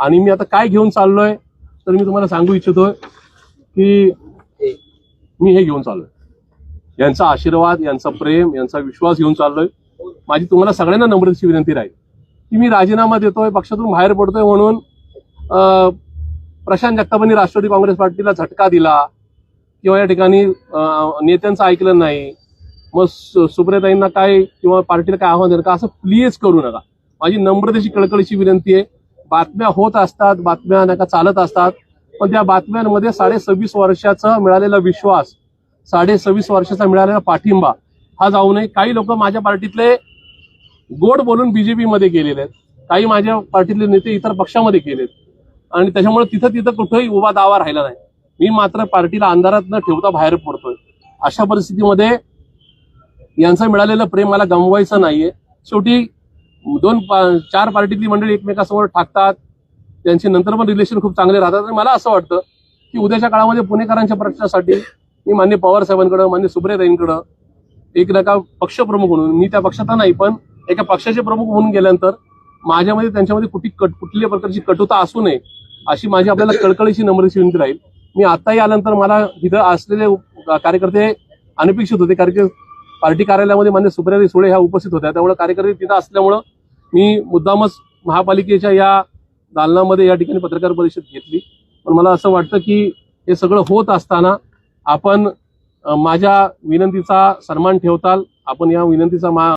आणि मी आता काय घेऊन चाललोय तर मी तुम्हाला सांगू इच्छितोय की मी हे घेऊन चाललोय. यांचा आशीर्वाद यांचा प्रेम यांचा विश्वास घेऊन चाललोय. माझी तुम्हाला सगळ्यांना नम्रतेची विनंती राहील. की मी राजीनामा देतोय पक्षातून बाहेर पडतोय म्हणून प्रशांत जगतापांनी राष्ट्रवादी काँग्रेस पार्टीला झटका दिला किंवा या ठिकाणी नेत्यांचं ऐकलं नाही मग सु- सुप्रियाताईंना काय किंवा पार्टीला काय आव्हान देणं का असं प्लीज करू नका. माझी नम्रतेची कळकळीची विनंती आहे. बातम्या होत असतात बातम्या नका चालत असतात. पण त्या बातम्यांमध्ये साडे सव्वीस वर्षाचा मिळालेला विश्वास साडे सव्वीस वर्षाचा मिळालेला पाठिंबा हा जाऊ नये. काही लोक माझ्या पार्टीतले गोड बोलून बीजेपीमध्ये गेलेले आहेत. काही माझ्या पार्टीतले नेते इतर पक्षामध्ये गेलेत. आणि त्याच्यामुळे तिथं तिथं कुठंही उभा दावा राहिला नाही. मी मात्र पार्टीला अंधारात न ठेवता बाहेर पडतोय. अशा परिस्थितीमध्ये यांचं मिळालेलं प्रेम मला गमवायचं नाहीये. शेवटी दोन पा- चार पार्टीतली मंडळी एकमेकासमोर टाकतात त्यांचे नंतर पण रिलेशन खूप चांगले राहतात. आणि मला असं वाटतं की उद्याच्या काळामध्ये पुणेकरांच्या प्रश्नासाठी मी मान्य पवार साहेबांकडं मान्य सुब्रेताईंकडं एक नका पक्षप्रमुख म्हणून मी त्या पक्षात नाही पण एका पक्षाचे प्रमुख म्हणून गेल्यानंतर माझ्यामध्ये त्यांच्यामध्ये कुठली कट कुठल्या प्रकारची कटुता असू नये अशी माझी आपल्याला कळकळीची नम्रची विनंती राहील मी आताही आल्यानंतर मला तिथं असलेले कार्यकर्ते अनपेक्षित होते कारण की पार्टी कार्यालयामध्ये मान्य सुप्रिया सुळे ह्या उपस्थित होत्या. त्यामुळे कार्यकर्ते तिथं असल्यामुळं मी मुद्दामच महापालिकेच्या या दालनामध्ये या ठिकाणी पत्रकार परिषद घेतली. पण मला असं वाटतं की हे सगळं होत असताना आपण माझ्या विनंतीचा सन्मान ठेवताल आपण या विनंतीचा मा